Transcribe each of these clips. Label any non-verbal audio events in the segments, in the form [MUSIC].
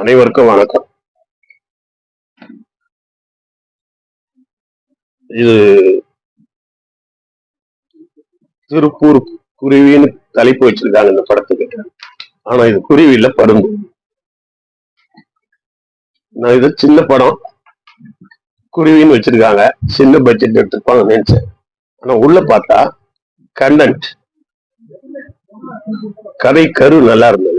அனைவருக்கும் வணக்கம். இது திருப்பூர் குருவின்னு தலைப்பு வச்சிருக்காங்க இந்த படத்துக்கு. ஆனா இது குருவி இல்ல பருந்து. நான் இது சின்ன படம். குருவின்னு வச்சிருக்காங்க. சின்ன பட்ஜெட் எடுத்துப்பாங்க நினைச்சேன். ஆனா உள்ள பார்த்தா கண்டன்ட் கதை கரு நல்லா இருந்தது.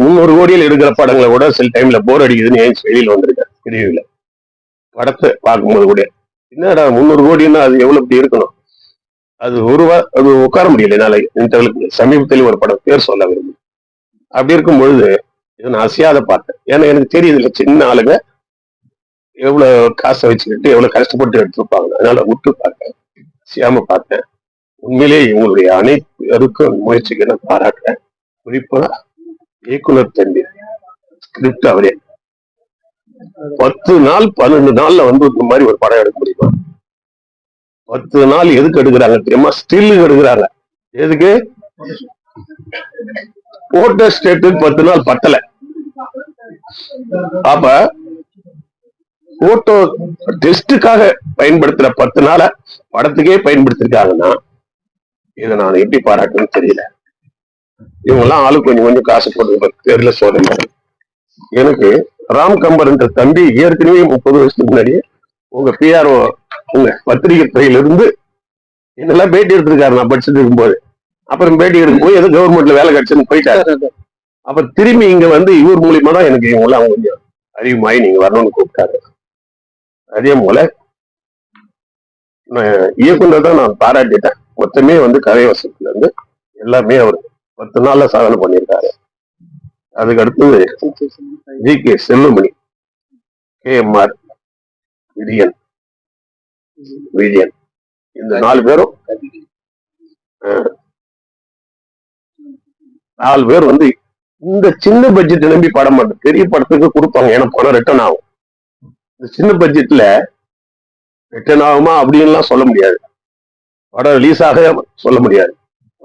முந்நூறு கோடியில் எடுக்கிற படங்களை கூட சில டைம்ல போர் அடிக்குதுன்னு ஏன் செய்தியில் வந்திருக்கேன் பிரிவுல படத்தை பார்க்கும்போது கூட. என்னடா முந்நூறு கோடின்னா அது எவ்வளவு இப்படி இருக்கணும்? அது ஒருவா அது உட்கார முடியல என்னால. இன்டர்வலுக்கு சமீபத்தில் ஒரு படம் பேர் சொல்ல விரும்பும் அப்படி இருக்கும் பொழுது இதை நான் அசையாத பார்த்தேன். ஏன்னா எனக்கு தெரியுது இல்லை சின்ன ஆளுங்க எவ்வளவு காசை வச்சுக்கிட்டு எவ்வளவு கஷ்டப்பட்டு எடுத்துருப்பாங்க. அதனால விட்டு பார்த்தேன் அசையாம பார்த்தேன். உண்மையிலேயே இவங்களுடைய அனைத்து முயற்சிக்கு நான் பாராட்டுறேன். குறிப்பா இயக்குனர் தம்பி ஸ்கிரிப்ட் அவரே. பத்து நாள் பன்னெண்டு நாள்ல வந்து இந்த மாதிரி ஒரு படம் எடுக்க முடியுமா? பத்து நாள் எதுக்கு எடுக்கிறாங்க தெரியுமா? ஸ்டில்லுக்கு எடுக்கிறாங்க. எதுக்கு? போட்டோ ஸ்டேட்டு பத்து நாள் பத்தல. அப்ப போட்டோ டெஸ்டுக்காக பயன்படுத்துற பத்து நாள படத்துக்கே பயன்படுத்திருக்காங்கன்னா இதை நான் எப்படி பாராட்டுன்னு தெரியல. இவங்க எல்லாம் ஆளு கொஞ்சம் கொஞ்சம் காசு போட்டு பேர்ல சோதனை. எனக்கு ராம் கம்பர்ன்ற தம்பி ஏற்கனவே முப்பது வருஷத்துக்கு முன்னாடி உங்க பிஆர்ஓ உங்க பத்திரிகை துறையில இருந்து என்னெல்லாம் பேட்டி எடுத்திருக்காரு நான் படிச்சுட்டு இருக்கும்போது. அப்புறம் பேட்டி எடுக்கும்போது எதோ கவர்மெண்ட்ல வேலை கிடைச்சுன்னு போயிட்டாரு. அப்புறம் திரும்பி இங்க வந்து இவர் மூலியமா தான் எனக்கு இவங்களாம் கொஞ்சம் அறிவுமாயி நீங்க வரணும்னு கூப்பிட்டாரு. அதே போல நான் இயக்குனர் தான் நான் பாராட்டிட்டேன். மொத்தமே வந்து கதை வசத்துல இருந்து எல்லாமே அவர் பத்து நாள்ல சாதனை பண்ணியிருக்காரு. அதுக்கு அடுத்தது G K Chellumani K M R Vijayan. Vijayan. இந்த நாலு பேரும் நாலு பேர் வந்து இந்த சின்ன பட்ஜெட் நம்பி படம் மாட்டோம் பெரிய படத்துக்கு கொடுப்பாங்க. ஏன்னா படம் ரிட்டர்ன் ஆகும். இந்த சின்ன பட்ஜெட்ல ரிட்டர்ன் ஆகுமா அப்படின்லாம் சொல்ல முடியாது. படம் ரிலீஸ் ஆக சொல்ல முடியாது.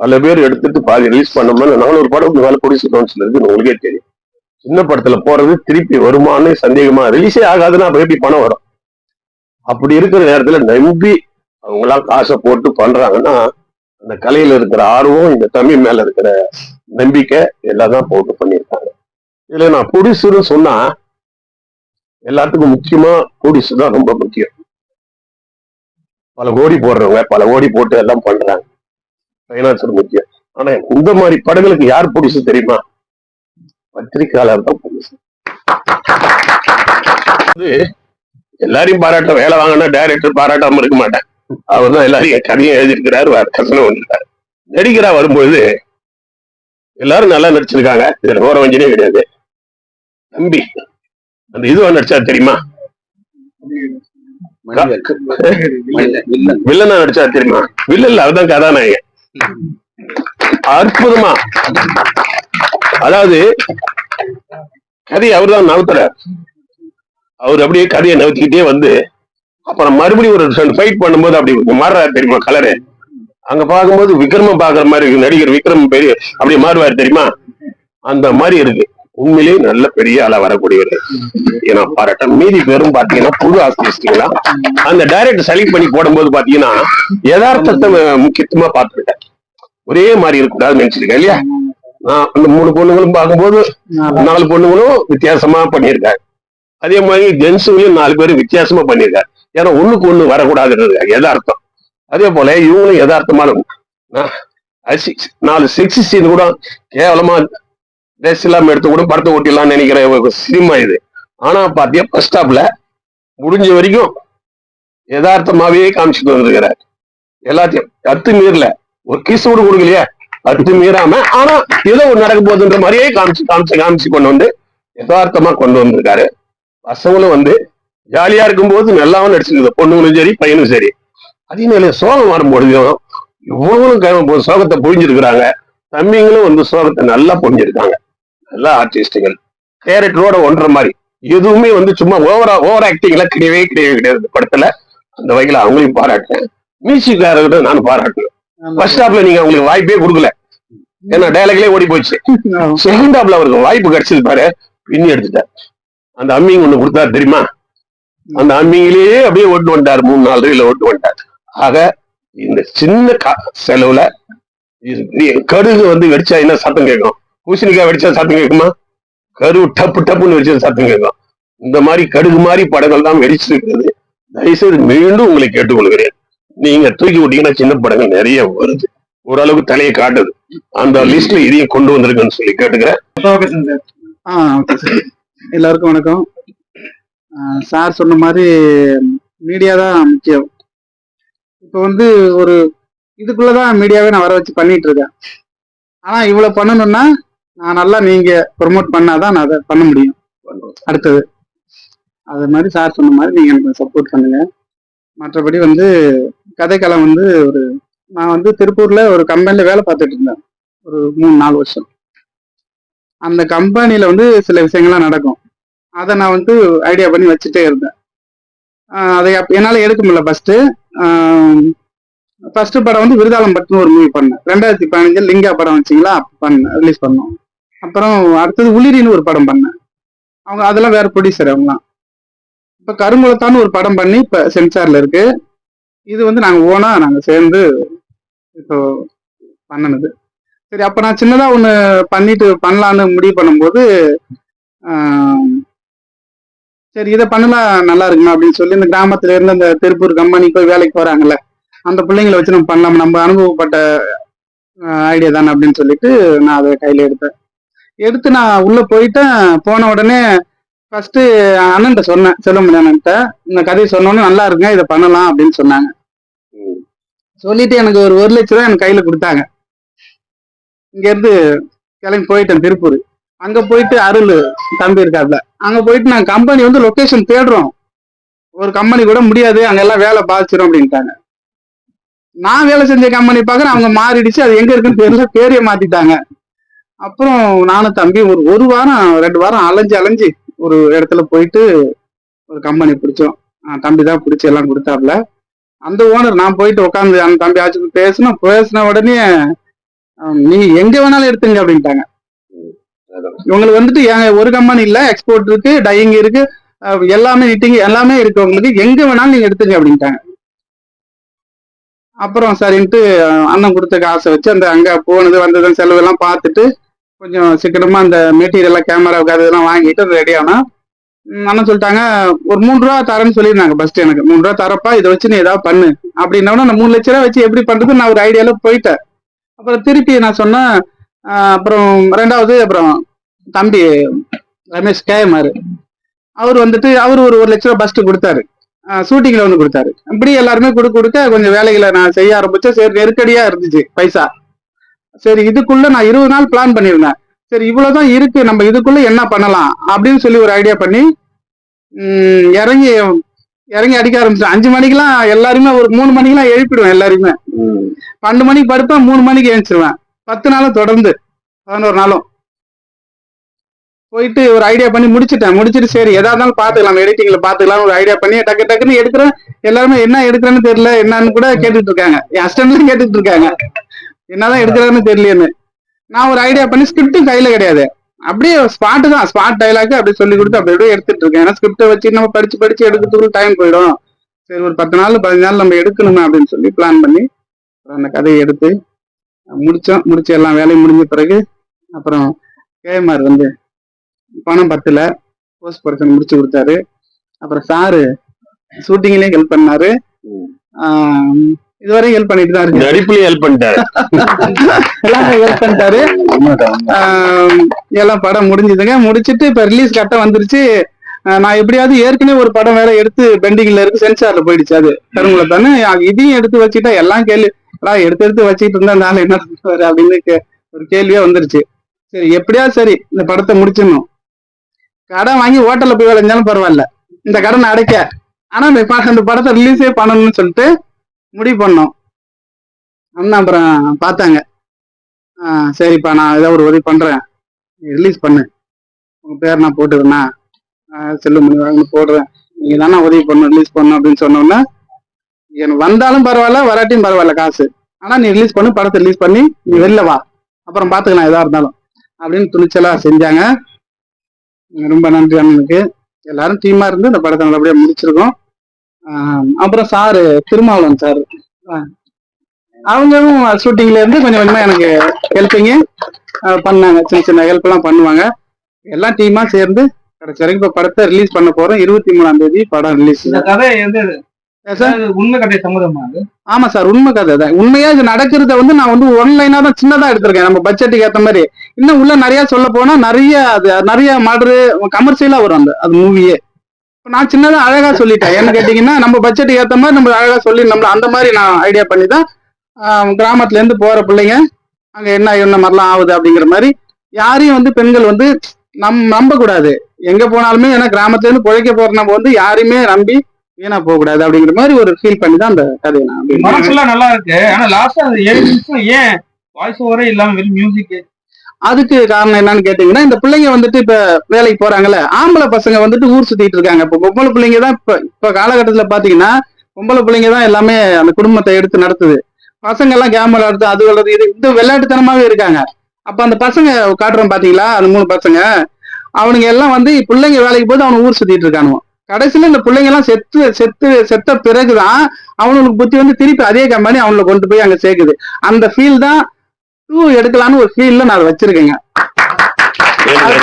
பல பேர் எடுத்துட்டு பாதி ரிலீஸ் பண்ணோம்னா ஒரு படம் மேல ப்ரொடியூசர் கவுன்சில் இருக்கு உங்களுக்கே தெரியும். சின்ன படத்துல போறது திருப்பி வருமானு சந்தேகமா ரிலீஸே ஆகாதுன்னா திருப்பி எப்படி பணம் வரும்? அப்படி இருக்கிற நேரத்துல நம்பி அவங்களாம் காசை போட்டு பண்றாங்கன்னா அந்த கலையில இருக்கிற ஆர்வம் இந்த தமிழ் மேல இருக்கிற நம்பிக்கை எல்லாம் தான் போட்டு பண்ணியிருக்காங்க. இதுல நான் புடிசுன்னு சொன்னா எல்லாத்துக்கும் முக்கியமா புடிசு தான் ரொம்ப முக்கியம். பல கோடி போடுறவங்க பல கோடி போட்டு எல்லாம் பண்றாங்க. ஃபைனான்சர் முக்கியம். ஆனா இந்த மாதிரி படங்களுக்கு யார் ப்ரொடியூசர் தெரியுமா? பத்திரிகையாளர் தான் அது எல்லாரையும் பாராட்ட வேலை வாங்கினா டைரக்டர் பாராட்டாம இருக்க மாட்டேன். அவர் தான் எல்லாரையும் கதையும் எழுதியிருக்கிறாரு கசனம் வந்துருக்காரு நடிகரா வரும்பொழுது எல்லாரும் நல்லா நடிச்சிருக்காங்க. இதுல ஓர வஞ்சனே கிடையாது. தம்பி அந்த இதுவா நடிச்சா தெரியுமா? வில்லனா நடிச்சா தெரியுமா? வில்லன்ல அவர்தான் கதாநாயகன். அற்புதமா. அதாவது கதையை அவர்தான் நவுத்துற அவர் அப்படியே கதையை நவுத்திக்கிட்டே வந்து அப்புறம் மறுபடியும் ஒரு ஃபைட் பண்ணும்போது அப்படி மாறுறாரு தெரியுமா கலரு அங்க பார்க்கும்போது விக்ரம பாக்குற மாதிரி இருக்கு. நடிகர் விக்ரம் பெரிய அப்படி மாறுவார் தெரியுமா? அந்த மாதிரி இருக்கு. உண்மையிலேயே நல்ல பெரிய ஆளா வரக்கூடியவர் ஏன்னா பாராட்டம் மீதி பேரும் பாத்தீங்கன்னா புது ஆசிரியர்களா அந்த டைரக்டர் செலக்ட் பண்ணி போடும்போது பாத்தீங்கன்னா யதார்த்தத்தை முக்கியத்துவமா பார்த்துக்கிட்டேன். ஒரே மாதிரி இருக்கக்கூடாதுன்னு நினைச்சிருக்கேன் இல்லையா? அந்த மூணு பொண்ணுங்களும் பார்க்கும்போது நாலு பொண்ணுங்களும் வித்தியாசமா பண்ணியிருக்காங்க. அதே மாதிரி ஜென்ஸுங்களையும் நாலு பேரும் வித்தியாசமா பண்ணியிருக்காரு ஏன்னா ஒண்ணுக்கு ஒண்ணு வரக்கூடாதுன்றது யதார்த்தம். அதே போல இவங்களும் யதார்த்தமான நாலு செக்ஸ் சீன் கூட கேவலமா ட்ரெஸ் இல்லாமல் எடுத்து கூட படத்தை ஓட்டிடலாம்னு நினைக்கிற சினிமா இது. ஆனா பாத்தியா பஸ் ஸ்டாப்ல முடிஞ்ச வரைக்கும் யதார்த்தமாவே காமிச்சிட்டு வந்திருக்கிறார். எல்லாத்தையும் அத்து மீறல. ஒரு கிஸ் கூட கொடுக்கலையே. அத்து மீறாம ஆனா ஏதோ ஒரு நடக்க போகுதுன்ற மாதிரியே காமிச்சு காமிச்சு காமிச்சு கொண்டு வந்து யதார்த்தமா கொண்டு வந்திருக்காரு. பசங்களும் வந்து ஜாலியா இருக்கும்போது நல்லாவும் நடிச்சிருக்குது. பொண்ணுங்களும் சரி பையனும் சரி. அதே மேல சோகம் வரும்பொழுதும் இவ்வளவு சோகத்தை புரிஞ்சிருக்கிறாங்க தம்பிங்களும் வந்து சோகத்தை நல்லா புரிஞ்சிருக்காங்க நல்லா ஆர்டிஸ்டுகள் கேரக்டரோட ஒன்ற மாதிரி. எதுவுமே வந்து சும்மா ஓவரா ஓவர் ஆக்டிங்ல கிடையவே கிடையவே கிடையாது இந்த படத்துல. அந்த வகையில அவங்களையும் பாராட்டேன் மியூசிக்காரர்கிட்ட நான் பாராட்டணும் பஸ் ஸ்டாப்ல நீங்க அவங்களுக்கு வாய்ப்பே கொடுக்கல. ஏன்னா டயலாக்லயே ஓடி போச்சு. [LAUGHS] செகண்ட் ஹாப்ல அவருக்கு வாய்ப்பு கிடைச்சது பாரு. பின்னி எடுத்துட்டார். அந்த அம்மிங் ஒண்ணு கொடுத்தாரு தெரியுமா? அந்த அம்மிங்கிலேயே அப்படியே ஓட்டு வந்துட்டார். மூணு நாலு ரூபாயில ஓட்டு வந்துட்டார். ஆக இந்த சின்ன செலவுல கடுகு வந்து வெடிச்சா என்ன சத்தம் கேட்கும்? பூசணிக்காய் வெடிச்சா சத்தம் கேட்குமா? கரு டப்பு டப்புன்னு வெடிச்சா சத்தம் கேட்கும். இந்த மாதிரி கடுகு மாதிரி படங்கள் தான் வெடிச்சிருக்கிறது. தயவுசெய்து மீண்டும் உங்களை கேட்டுக்கொள்கிறேன். நீங்க தூக்கி விட்டீங்கன்னா சின்ன படங்கள் நிறைய வருது. ஓரளவுக்கு தலையை காட்டுது. அந்த லிஸ்ட்ல இதையும் கொண்டு வந்திருக்குன்னு சொல்லி கேட்டுக்கிறேன். எல்லாருக்கும் வணக்கம். சார் சொன்ன மாதிரி மீடியா தான் முக்கியம். இப்போ வந்து ஒரு இதுக்குள்ளதான் மீடியாவே நான் வர வச்சு பண்ணிட்டு இருக்கேன். ஆனா இவ்வளவு பண்ணணும்னா நான் நல்லா நீங்க ப்ரொமோட் பண்ணாதான் நான் அதை பண்ண முடியும். அடுத்தது. அது மாதிரி சார் சொன்ன மாதிரி நீங்க எனக்கு சப்போர்ட் பண்ணுங்க. மற்றபடி வந்து கதைக்களம் வந்து ஒரு நான் வந்து திருப்பூர்ல ஒரு கம்பெனில வேலை பார்த்துட்டு இருந்தேன். ஒரு மூணு நாலு வருஷம். அந்த கம்பெனில வந்து சில விஷயங்கள்லாம் நடக்கும். அதை நான் வந்து ஐடியா பண்ணி வச்சுட்டே இருந்தேன். அதை என்னால எடுக்க முடியல ஃபர்ஸ்ட் ஃபர்ஸ்ட் படம் வந்து விருதாளம் பட்டுன்னு ஒரு மூவி பண்ணேன். ரெண்டாயிரத்தி பதினஞ்சு லிங்கா படம் வச்சிங்களா? பண்ணேன் ரிலீஸ் பண்ணோம். அப்புறம் அடுத்தது உளிரின்னு ஒரு படம் பண்ணேன். அவங்க அதெல்லாம் வேற ப்ரொடியூசர் அவங்களாம் இப்போ கருங்குளத்தான்னு ஒரு படம் பண்ணி இப்போ சென்சாரில் இருக்கு. இது வந்து நாங்கள் ஓனா நாங்கள் சேர்ந்து இப்போ பண்ணனது. சரி அப்போ நான் சின்னதாக ஒன்று பண்ணிட்டு பண்ணலான்னு முடிவு பண்ணும்போது சரி இதை பண்ணலாம் நல்லா இருக்குமா அப்படின்னு சொல்லி இந்த கிராமத்துல இருந்து அந்த திருப்பூர் கம்பெனி போய் வேலைக்கு போறாங்கல்ல அந்த பிள்ளைங்களை வச்சு நம்ம பண்ணலாம்? நம்ம அனுபவப்பட்ட ஐடியா தானே அப்படின்னு சொல்லிட்டு நான் அதை கையில எடுத்தேன். எடுத்து நான் உள்ள போயிட்டேன். போன உடனே ஃபர்ஸ்ட் அண்ணன்ட்ட சொன்னேன் செல்வமணி அண்ணன்ட்ட. இந்த கதையை சொன்னோன்னே நல்லா இருக்குங்க இதை பண்ணலாம் அப்படின்னு சொன்னாங்க. சொல்லிட்டு எனக்கு ஒரு ஒரு லட்சம் ரூபாய் எனக்கு கையில கொடுத்தாங்க. இங்கேருந்து கிளம்பி போயிட்டேன் திருப்பூர். அங்க போயிட்டு அருள் தம்பி இருக்காப்ல. அங்க போயிட்டு நாங்கள் கம்பெனி வந்து லொக்கேஷன் தேடுறோம். ஒரு கம்பெனி கூட முடியாது அங்கெல்லாம் வேலை பாதிச்சிடும் அப்படின்ட்டாங்க. நான் வேலை செஞ்ச கம்பெனி பார்க்குறேன் அவங்க மாறிடுச்சு அது எங்க இருக்குன்னு தெரியல பேரையே மாத்திட்டாங்க. அப்புறம் நானும் தம்பி ஒரு ஒரு வாரம் ரெண்டு வாரம் அலைஞ்சு அலைஞ்சு ஒரு இடத்துல போயிட்டு ஒரு கம்பெனி பிடிச்சோம். தம்பி தான் பிடிச்சி எல்லாம் கொடுத்தாப்புல. அந்த ஓனர் நான் போயிட்டு உட்காந்து அந்த தம்பி ஆச்சு பேசினோம் பேசின உடனே நீ எங்க வேணாலும் எடுத்துங்க அப்படின்ட்டாங்க. இவங்களுக்கு வந்துட்டு எங்க ஒரு கம்பெனி இல்ல எக்ஸ்போர்ட் இருக்கு டையிங் இருக்கு எல்லாமே நிட்டிங் எல்லாமே இருக்கு. உங்களுக்கு எங்க வேணாலும் நீங்க எடுத்துங்க அப்படின்ட்டாங்க. அப்புறம் சரின்ட்டு அண்ணன் கொடுத்த காசை வச்சு அந்த அங்க போனது வந்தது செலவு எல்லாம் பார்த்துட்டு கொஞ்சம் சீக்கிரமா அந்த மெட்டீரியல் கேமராவுக்கு அது இதெல்லாம் வாங்கிட்டு ரெடி ஆனா அண்ணன் சொல்லிட்டாங்க ஒரு மூணு ரூபா தரேன்னு சொல்லியிருந்தாங்க ஃபர்ஸ்ட் எனக்கு. மூணு ரூபா தரப்பா இதை வச்சு நீ ஏதாவது பண்ணு. அப்படின்னா நான் மூணு லட்ச ரூபா வச்சு எப்படி பண்ணுறது நான் ஒரு ஐடியால போயிட்டேன். அப்புறம் திருப்பி நான் சொன்னேன் அப்புறம் ரெண்டாவது அப்புறம் தம்பி ரமேஷ் கேஎம்ஆர் அவர் வந்துட்டு அவர் ஒரு ஒரு லட்ச ரூபா ஃபர்ஸ்ட் கொடுத்தாரு. ஷூட்டிங்ல வந்து கொடுத்தாரு. இப்படி எல்லாருமே கொடுக்க கொடுக்க கொஞ்சம் வேலைகளை நான் செய்ய ஆரம்பிச்சேன். சரி நெருக்கடியா இருந்துச்சு பைசா. சரி இதுக்குள்ள நான் இருபது நாள் பிளான் பண்ணியிருந்தேன். சரி இவ்வளவுதான் இருக்கு நம்ம இதுக்குள்ள என்ன பண்ணலாம்? அப்படின்னு சொல்லி ஒரு ஐடியா பண்ணி இறங்கி இறங்கி அடிக்க ஆரம்பிச்சேன் அஞ்சு மணிக்கெல்லாம் எல்லாருமே ஒரு மூணு மணிக்கெல்லாம் எழுப்பிடுவேன் எல்லாருமே. பன்னெண்டு மணிக்கு படுப்பேன் மூணு மணிக்கு எழுந்திருவேன். பத்து நாளும் தொடர்ந்து பதினோரு நாளும். போயிட்டு ஒரு ஐடியா பண்ணி முடிச்சிட்டேன். முடிச்சிட்டு சரி எதா இருந்தாலும் பாத்துக்கலாம் எடிட்டிங்ல பாத்துக்கலாம் ஒரு ஐடியா பண்ணி டக்கு டக்குன்னு எடுக்கிறேன். எல்லாருமே என்ன எடுக்கிறேன்னு தெரியல என்னன்னு கூட கேட்டுட்டு இருக்காங்க. என் அஸ்டன்ட்லாம் கேட்டுட்டு இருக்காங்க. என்னதான் எடுக்கிறான்னு தெரியலையேன்னு. நான் ஒரு ஐடியா பண்ணி ஸ்கிரிப்டும் கையில கிடையாது. அப்படியே ஸ்பாட் தான் ஸ்பாட் டைலாக் அப்படி சொல்லி கொடுத்து அப்படி அப்படியே எடுத்துட்டு இருக்கேன். ஏன்னா ஸ்கிரிப்டை வச்சு நம்ம படிச்சு படிச்சு எடுக்கிறதுக்குள்ள டைம் போயிடும். சரி ஒரு பத்து நாள் பதினஞ்சு நாள் நம்ம எடுக்கணுமே அப்படின்னு சொல்லி பிளான் பண்ணி அப்புறம் அந்த கதையை எடுத்து முடிச்சோம். முடிச்சு எல்லாம் வேலையும் முடிஞ்ச பிறகு அப்புறம் கேஎம்ஆர் வந்து பணம் பத்துல போஸ்ட் ப்ரொடக்ஷன் முடிச்சு கொடுத்தாரு. அப்புறம் சாரு ஷூட்டிங்லயும் ஹெல்ப் பண்ணாரு. ஆஹ் இதுவரையும் ஹெல்ப் பண்ணிட்டு தான் இருக்கு நடிப்புலயும் ஹெல்ப் பண்ணிட்டாரு. எல்லாமே ஹெல்ப் பண்ணிட்டாரு. எல்லாம் படம் முடிஞ்சதுங்க. முடிச்சிட்டு இப்ப ரிலீஸ் கரெக்டா வந்துருச்சு. நான் எப்படியாவது ஏற்கனவே ஒரு படம் வேற எடுத்து பெண்டிங்ல இருக்கு சென்சார்ல போயிடுச்சு அது. கருங்குல தானே இதையும் எடுத்து வச்சுட்டா எல்லாம் கேள்வி. "அடா, எடுத்து எடுத்து வச்சுட்டு இருந்தா நாளை என்ன பண்ணுவாரு அப்படின்னு ஒரு கேள்வியா வந்துருச்சு. சரி எப்படியாவது சரி இந்த படத்தை முடிச்சிடணும். கடன் வாங்கி ஹோட்டல்ல போய் விளைஞ்சாலும் பரவாயில்ல. இந்த கடனை அடைக்க ஆனா அந்த படத்தை ரிலீஸே பண்ணணும்னு சொல்லிட்டு முடிவு பண்ணோம். அண்ணன் அப்புறம் பார்த்தாங்க. ஆ, சரிப்பா நான் ஏதோ ஒரு உதவி பண்றேன். ரிலீஸ் பண்ணு. உங்க பேர் நான் போட்டுக்கிறேண்ணா செல்லு முடிவாங்க போடுறேன். நீங்க தானே உதவி பண்ணணும் ரிலீஸ் பண்ணணும் அப்படின்னு சொன்னோன்னே எனக்கு வந்தாலும் பரவாயில்ல வராட்டியும் பரவாயில்ல காசு. ஆனா நீ ரிலீஸ் பண்ணு படத்தை ரிலீஸ் பண்ணி நீ வெளில வா. அப்புறம் பாத்துக்கலாம் எதா இருந்தாலும். அப்படின்னு துணிச்சலா செஞ்சாங்க. ரொம்ப நன்றி அண்ணனுக்கு. எல்லாரும் டீமா இருந்து இந்த படத்தை நல்லபடியா முடிச்சிருக்கோம். அப்புறம் சாரு திருமாவளவன் சார் அவங்களும் ஷூட்டிங்ல இருந்து கொஞ்சம் கொஞ்சமா எனக்கு ஹெல்ப்பிங்க பண்ணாங்க. சின்ன சின்ன ஹெல்ப் எல்லாம் பண்ணுவாங்க. எல்லாம் டீமா சேர்ந்து கடைசி வரைக்கும் இப்ப படத்தை ரிலீஸ் பண்ண போறோம். இருபத்தி மூணாம் தேதி படம் ரிலீஸ் கதை உண்மை கதை சம்மதமா ஆமா சார் உண்மை கதை தான். உண்மையா இது நடக்கிறத வந்து நான் வந்து ஒன்லைனா தான் சின்னதா எடுத்திருக்கேன். நம்ம பட்ஜெட்டுக்கு ஏத்த மாதிரி. இன்னும் உள்ள நிறைய சொல்ல போனா நிறைய அது நிறைய மாடரு கமர்ஷியலா வரும் அந்த அது மூவியே நான் சின்னதா அழகா சொல்லிட்டேன். என்ன கேட்டீங்கன்னா நம்ம பட்ஜெட்டுக்கு ஏத்த மாதிரி நம்ம அழகா சொல்லி நம்ம அந்த மாதிரி நான் ஐடியா பண்ணி தான் கிராமத்துலேருந்து கிராமத்துல இருந்து போற பிள்ளைங்க அங்க என்ன என்ன மாதிரிலாம் ஆகுது அப்படிங்கிற மாதிரி யாரையும் வந்து பெண்கள் வந்து நம் நம்ப கூடாது எங்க போனாலுமே ஏன்னா கிராமத்துல இருந்து பிழைக்க போற நம்ம வந்து யாரையுமே நம்பி வீணா போக கூடாது அப்படிங்கிற மாதிரி ஒரு ஃபீல் பண்ணி தான் அந்த கதையை நான் நல்லா இருக்கு. ஆனா லாஸ்டா ஏழு நிமிஷம் ஏன் வாய்ஸ் ஓவரே இல்லாம வெறும் மியூசிக் அதுக்கு காரணம் என்னன்னு கேட்டீங்கன்னா இந்த பிள்ளைங்க வந்துட்டு இப்ப வேலைக்கு போறாங்கல்ல ஆம்பளை பசங்க வந்துட்டு ஊர் சுத்திட்டு இருக்காங்க. இப்ப பொம்பளை பிள்ளைங்க தான் இப்ப இப்ப காலகட்டத்துல பாத்தீங்கன்னா பொம்பளை பிள்ளைங்க தான் எல்லாமே அந்த குடும்பத்தை எடுத்து நடத்துது. பசங்க எல்லாம் கேம் விளையாடுறது அது விளையாடுறது இது இந்த விளையாட்டுத்தனமாவே இருக்காங்க. அப்ப அந்த பசங்க காட்டுறோம் பாத்தீங்களா அந்த மூணு பசங்க அவனுங்க எல்லாம் வந்து பிள்ளைங்க வேலைக்கு போது அவனு ஊர் சுத்திட்டு இருக்கானுங்க கடைசியில இந்த பிள்ளைங்க எல்லாம் செத்து செத்து செத்த பிறகுதான் அவனுக்கு புத்தி வந்து திருப்பி அதே கம்பெனி அவங்கள கொண்டு போய் அங்க சேர்க்குது. அந்த ஃபீல் தான் டூ எடுக்கலான்னு ஒரு ஃபீல்ல நான் வச்சிருக்கேங்க.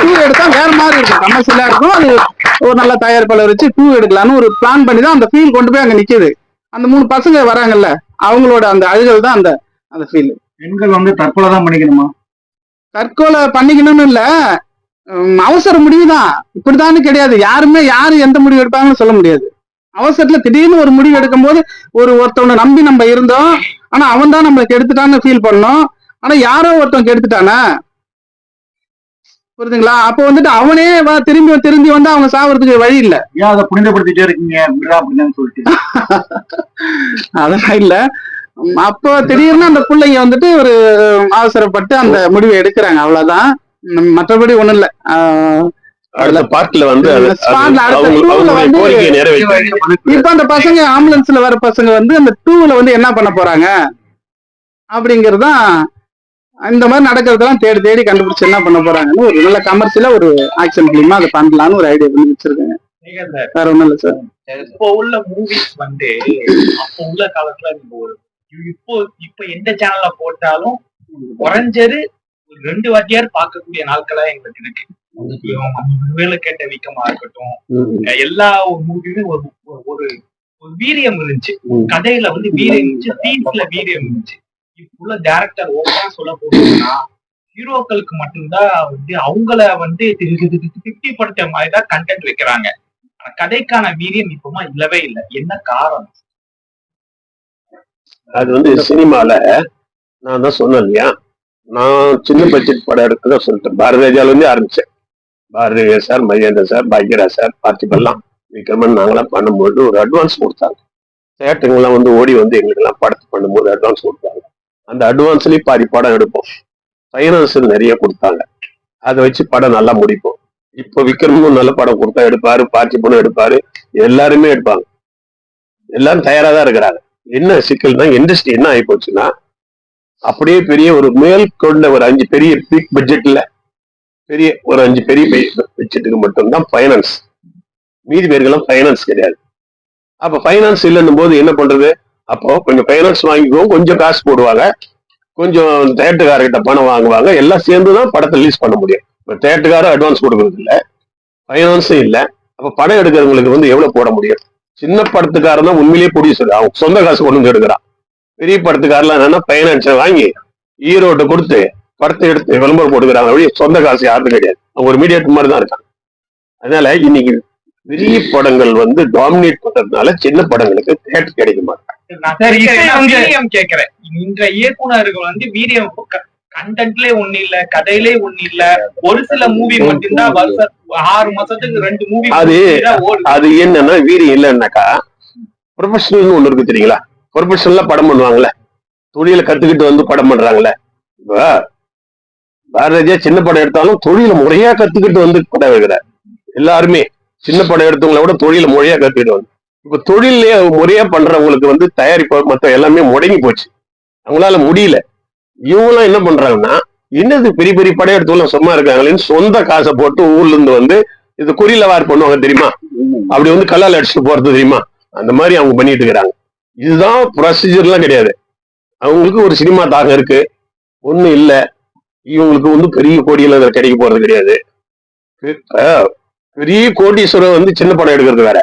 டூ எடுத்தா வேற மாதிரி இருக்கும். கமர்ஷியலா இருக்கும். அது ஒரு நல்ல தயாரிப்பாளர் வச்சு டூ எடுக்கலாம்னு ஒரு பிளான் பண்ணி தான் அந்த ஃபீல் கொண்டு போய் அங்க நிக்குது. அந்த மூணு பசங்க வராங்கல்ல அவங்களோட அந்த அழுகல் தான் அந்த அந்த ஃபீல் பெண்கள் வந்து தற்கொலை தான் பண்ணிக்கணுமா? தற்கொலை பண்ணிக்கணும்னு இல்ல. அவசர முடிவுதான் இப்படிதான்னு கிடையாது. யாருமே யாரு எந்த முடிவு எடுப்பாங்கன்னு சொல்ல முடியாது. அவசரத்துல திடீர்னு ஒரு முடிவு எடுக்கும் போது ஒரு ஒருத்தவனை நம்பி நம்ம இருந்தோம். ஆனா அவன் தான் நம்மளுக்கு எடுத்துட்டான்னு ஃபீல் பண்ணோம். ஆனா யாரோ ஒருத்தன் கெடுத்துட்டானே? புரியுதுங்களா? அப்போ வந்துட்டு அவனே வா திரும்பி திரும்பி வந்து அவங்க சாவறதுக்கு வழி இல்ல. ஏன் அதை புனிதப்படுத்திட்டே இருக்கீங்க? அப்படின்னு சொல்லிட்டு. [LAUGHS] அதெல்லாம் இல்ல. அப்போ திடீர்னு அந்த பிள்ளைங்க வந்துட்டு ஒரு அவசரப்பட்டு அந்த முடிவை எடுக்கிறாங்க. அவ்வளவுதான். மற்றபடி ஒண்ணும் இல்ல. ஆஹ், அடுத்த பார்ட்ல வந்து இப்ப அந்த பசங்க ஆம்புலன்ஸ்ல வர பசங்க வந்து அந்த டூல வந்து என்ன பண்ண போறாங்க? அப்படிங்கறதுதான் இந்த மாதிரி நடக்கிறதெல்லாம் தேடி தேடி கண்டுபிடிச்சு என்ன பண்ண போறாங்கன்னு ஒரு நல்ல கமர்ஷியலா ஒரு ஆக்ஷன் பிலிமா அதை பண்ணலாம்னு ஒரு ஐடியா பண்ணி வச்சிருக்கேன் வேற ஒண்ணும் இல்ல சார் இப்போ உள்ள மூவிஸ் வந்து அப்போ உள்ள காலத்துல இப்போ இப்ப எந்த சேனல்ல போட்டாலும் குறைஞ்சது ஒரு ரெண்டு வாட்டியார் பார்க்கக்கூடிய நாட்களா எங்களுக்கு இருக்கு. வேலை கேட்ட வீக்கமா இருக்கட்டும். எல்லா மூவியுமே ஒரு ஒரு- வீரியம் இருந்துச்சு. கதையில வந்து வீரியம் இருந்துச்சு. சீன்ஸ்ல வீரியம் இருந்துச்சு. உள்ள டேரக்டர் ஓப்பனா சொல்ல போனோம்னா ஹீரோக்களுக்கு மட்டும்தான் வந்து அவங்கள வந்து திருப்திப்படுத்த மாதிரி தான் கண்டென்ட் வைக்கிறாங்க. ஆனா கதைக்கான வீரியம் இப்பமா இல்லவே இல்லை. என்ன காரணம்? அது வந்து சினிமால நான் தான் சொன்னேன் இல்லையா? நான் சின்ன பட்ஜெட் படம் எடுக்கதான் சொல்லிட்டேன். பாரதிராஜால வந்து ஆரம்பிச்சேன். Bharatiya sir Mahendra sir Bhagyaraj sir பார்த்திபெல்லாம் Vikraman நாங்களாம் பண்ணும்போது ஒரு அட்வான்ஸ் கொடுத்தாங்க. தேட்டருங்கெல்லாம் வந்து ஓடி வந்து எங்களுக்கெல்லாம் படத்து பண்ணும்போது அட்வான்ஸ் கொடுத்தாங்க. அந்த அட்வான்ஸ்லயும் பாதி படம் எடுப்போம். ஃபைனான்ஸ் நிறைய கொடுத்தாங்க. அதை வச்சு படம் நல்லா முடிப்போம். இப்போ விக்ரமும் நல்ல படம் கொடுத்தா எடுப்பாரு பார்த்திபனும் எடுப்பாரு. எல்லாருமே எடுப்பாங்க. எல்லாரும் தயாரா தான் இருக்கிறாங்க. என்ன சிக்கல்னா இண்டஸ்ட்ரி என்ன ஆகி போச்சுன்னா அப்படியே பெரிய ஒரு மேல் கொண்ட ஒரு அஞ்சு பெரிய பிக் பட்ஜெட்ல பெரிய ஒரு அஞ்சு பெரிய பட்ஜெட்டுக்கு மட்டும்தான் ஃபைனான்ஸ் மீதி பேருக்கெல்லாம் ஃபைனான்ஸ் கிடையாது. அப்ப ஃபைனான்ஸ் இல்லைன்னும் போது என்ன பண்றது? அப்போ கொஞ்சம் ஃபைனான்ஸ் வாங்கிக்குவோம் கொஞ்சம் காசு போடுவாங்க. கொஞ்சம் தேட்டருக்காரர்கிட்ட பணம் வாங்குவாங்க. எல்லாம் சேர்ந்து தான் படத்தை ரிலீஸ் பண்ண முடியும். இப்போ தேட்டருக்காரும் அட்வான்ஸ் கொடுக்கறது இல்லை. ஃபைனான்ஸும் இல்லை. அப்போ படம் எடுக்கிறவங்களுக்கு வந்து எவ்வளோ போட முடியும்? சின்ன படத்துக்காரன் தான் உண்மையிலேயே ப்ரொடியூசர் அவன் சொந்த காசு கொண்டு வந்து எடுக்கிறான். பெரிய படத்துக்காரெல்லாம் என்னன்னா ஃபைனான்ஸை வாங்கி ஈரோட்டை கொடுத்து படத்தை எடுத்து விளம்பரம் போட்டுக்கிறாங்க வழி சொந்த காசு யாருக்கும் கிடையாது. அவங்க ஒரு மீடியேட் மாதிரி தான் இருக்காங்க. அதனால இன்னைக்கு பெரிய படங்கள் வந்து டாமினேட் பண்றதுனால சின்ன படங்களுக்கு தேட்டர் கிடைக்க மாட்டாங்க வீரியம் கேட்கிறேன். இந்த இயக்குனர்கள் வந்து வீரியம் கண்டென்ட்லயே ஒண்ணு இல்ல கதையிலே ஒண்ணு இல்ல. ஒரு சில மூவி மட்டும்தான் வருஷம் ஆறு மாசத்துக்கு ரெண்டு மூவி அது- அது என்னன்னா வீரியம் இல்லைன்னாக்கா ப்ரொஃபஷனல்னு ஒண்ணு இருக்கு தெரியுங்களா? ப்ரொஃபஷனலா படம் பண்ணுவாங்கல்ல. தொழிலை கத்துக்கிட்டு வந்து படம் பண்றாங்கல்ல. இப்ப பாரதியா சின்ன படம் எடுத்தாலும் தொழிலை முறையா கத்துக்கிட்டு வந்து படம் எடுக்கிறார். எல்லாருமே சின்ன படம் எடுத்தவங்கள விட தொழிலை முறையா கத்துக்கிட்டு வந்து. இப்ப தொழிலே முறையா பண்றவங்களுக்கு வந்து தயாரிப்பு மற்ற எல்லாமே முடங்கி போச்சு. அவங்களால முடியல. இவங்களாம் என்ன பண்றாங்கன்னா என்னது பெரிய பெரிய படம் சும்மா இருக்காங்களேன்னு சொந்த காசை போட்டு ஊர்ல இருந்து வந்து இது குறியில வார் பண்ணுவாங்க தெரியுமா? அப்படி வந்து கல்லால் அடிச்சுட்டு போறது தெரியுமா? அந்த மாதிரி அவங்க பண்ணிட்டு இருக்கிறாங்க. இதுதான் ப்ரொசீஜர்லாம் கிடையாது. அவங்களுக்கு ஒரு சினிமா தாகம் இருக்கு. ஒண்ணும் இல்லை. இவங்களுக்கு வந்து பெரிய கோடியில அதுல கிடைக்க போறது கிடையாது. பெரிய கோடீஸ்வரர் வந்து சின்ன படம் எடுக்கிறது வேற.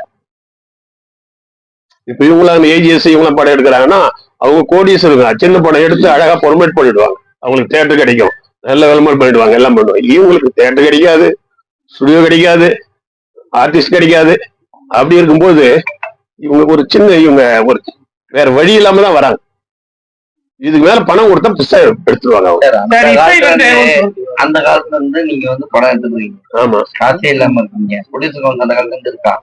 இப்ப இவங்களாம் ஏஜிஎஸ் இவங்களாம் படம் எடுக்கிறாங்கன்னா அவங்க கோடீஸ்வரங்க சின்ன படம் எடுத்து அழகா ப்ரொமோட் பண்ணிடுவாங்க. அவங்களுக்கு தேட்டர் கிடைக்கும். நல்ல விளம்பரம் பண்ணிடுவாங்க எல்லாம் பண்ணுவாங்க. இவங்களுக்கு தேட்டர் கிடைக்காது ஸ்டுடியோ கிடைக்காது ஆர்டிஸ்ட் கிடைக்காது. அப்படி இருக்கும்போது இவங்களுக்கு ஒரு சின்ன இவங்க ஒரு வேற வழி இல்லாம தான் வராங்க. இதுக்கு மேல பணம் கொடுத்தா புதுசா எடுத்துருவாங்க அந்த காலத்துல இருந்து நீங்க வந்து படம் எடுத்துக்கிறீங்க. ஆமா. காசே இல்லாம இருக்கீங்க. ப்ரொடியூசர் அந்த காலத்துல இருந்து இருக்கா?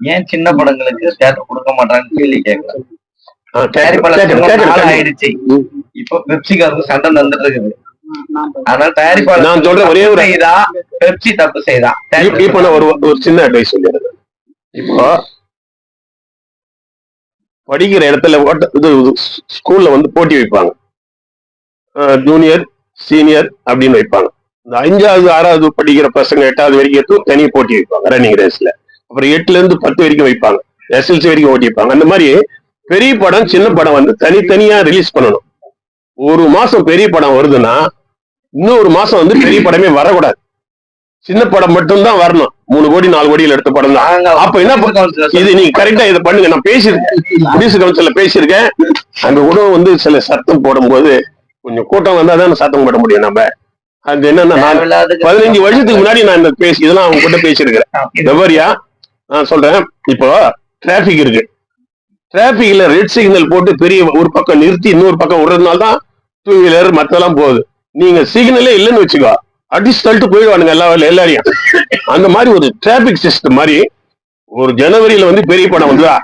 ஏன் சின்ன படங்களுக்கு தேட்டர் கொடுக்க மாட்டாங்கன்னு கேள்வி கேட்கலாம். ஆயிடுச்சு. இப்போ பெப்சிக்காரங்க சண்டை நடந்துட்டு இருக்குது அதனால தயாரிப்பாளர் நான் சொல்றேன் ஒரே ஒரு- செய்தா பெப்சி தப்பு செய்தா. இப்ப- நான் ஒரு ஒரு சின்ன அட்வைஸ் சொல்லிடுறேன். இப்போ படிக்கிற இடத்துல இது ஸ்கூல்ல வந்து போட்டி வைப்பாங்க. ஜூனியர் சீனியர் அப்படின்னு வைப்பாங்க. இந்த அஞ்சாவது ஆறாவது படிக்கிற பசங்க எட்டாவது வரைக்கும் தனி போட்டி வைப்பாங்க ரன்னிங் ரேஸ்ல அப்புறம் எட்டுல இருந்து பத்து வரைக்கும் வைப்பாங்க. எஸ்எல்சி வரைக்கும் ஓட்டி வைப்பாங்க அந்த மாதிரி பெரிய படம் சின்ன படம் வந்து தனித்தனியா ரிலீஸ் பண்ணணும். ஒரு மாசம் பெரிய படம் வருதுன்னா இன்னொரு மாசம் வந்து பெரிய படமே வரக்கூடாது. சின்ன படம் மட்டும்தான் வரணும். மூணு கோடி நாலு கோடியில் எடுத்த படம் தான். அப்ப என்ன இது நீங்க கரெக்டா இதை பண்ணுங்க. நான் பேசியிருக்கேன். ப்ரொடியூசர் கவுன்சில்ல பேசியிருக்கேன். அங்க கூட வந்து சில சத்தம் போடும்போது கொஞ்சம் கூட்டம் வந்தா தான் சத்தம் போட முடியும் நம்ம. அது என்னன்னா பதினஞ்சு வருஷத்துக்கு முன்னாடி நான் இந்த பேசி இதெல்லாம் அவங்க கிட்ட பேசியிருக்கிறேன். வெவரியா நான் சொல்றேன். இப்போ டிராபிக் இருக்கு. டிராபிக்ல ரெட் சிக்னல் போட்டு பெரிய ஒரு பக்கம் நிறுத்தி இன்னொரு பக்கம் விடுறதுனால தான் டூ வீலர் மத்தெல்லாம் போகுது. நீங்க சிக்னலே இல்லைன்னு வச்சுக்கோ. அடிச்சு தள்ளிட்டு போயிடுவானுங்க எல்லா எல்லாரையும். அந்த மாதிரி ஒரு டிராபிக் சிஸ்டம் மாதிரி ஒரு ஜனவரியில வந்து பெரிய படம் வந்துதா?